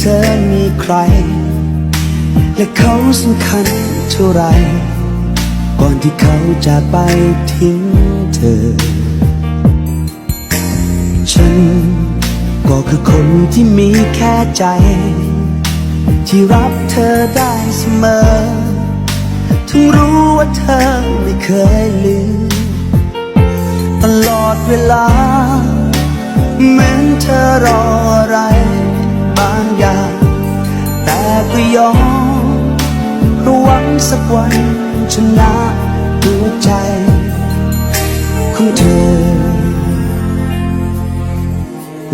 เธอมีใคร และเขาสำคัญเท่าไร ก่อนที่เขาจะไปทิ้งเธอ ฉันก็คือคนที่มีแค่ใจ ที่รับเธอได้เสมอ ถึงรู้ว่าเธอไม่เคยลืมตลอดเวลาเหมือนเธอรอ ก็ยอมเพราะหวังสักวันชนะหัวใจของเธอ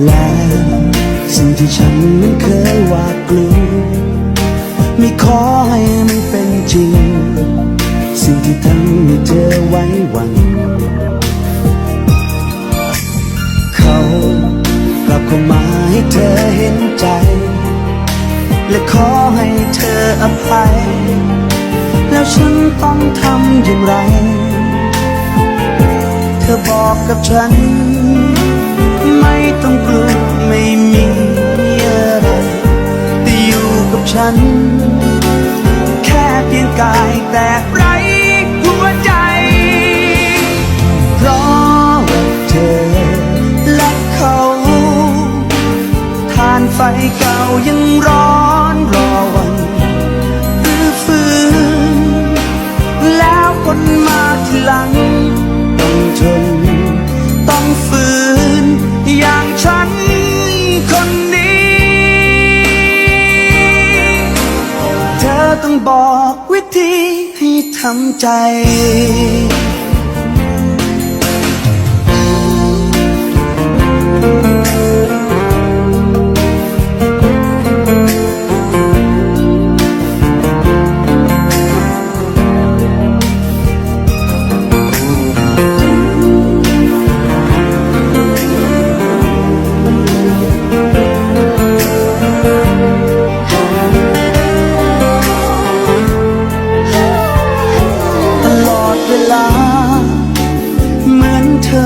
และสิ่งที่ฉันนั้นเคยหวาดกลัวไม่ขอให้มันเป็นจริง สิ่งที่ทำให้เธอไว้วังเขากลับเข้ามาให้เธอเห็นใจ และขอให้เธออภัย แล้วฉันต้องทำอย่างไร เธอบอกกับฉัน ไม่ต้องกลัวไม่มีอะไรแต่อยู่กับฉัน แค่เพียงกายแต่ไรหัวใจ เพราะเธอและเขา ทานไฟเก่ายังรอ บอกวิธีให้ทำใจ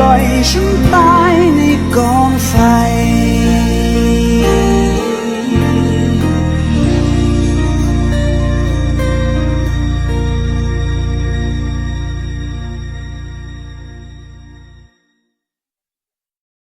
ล่อยฉันตายในกอง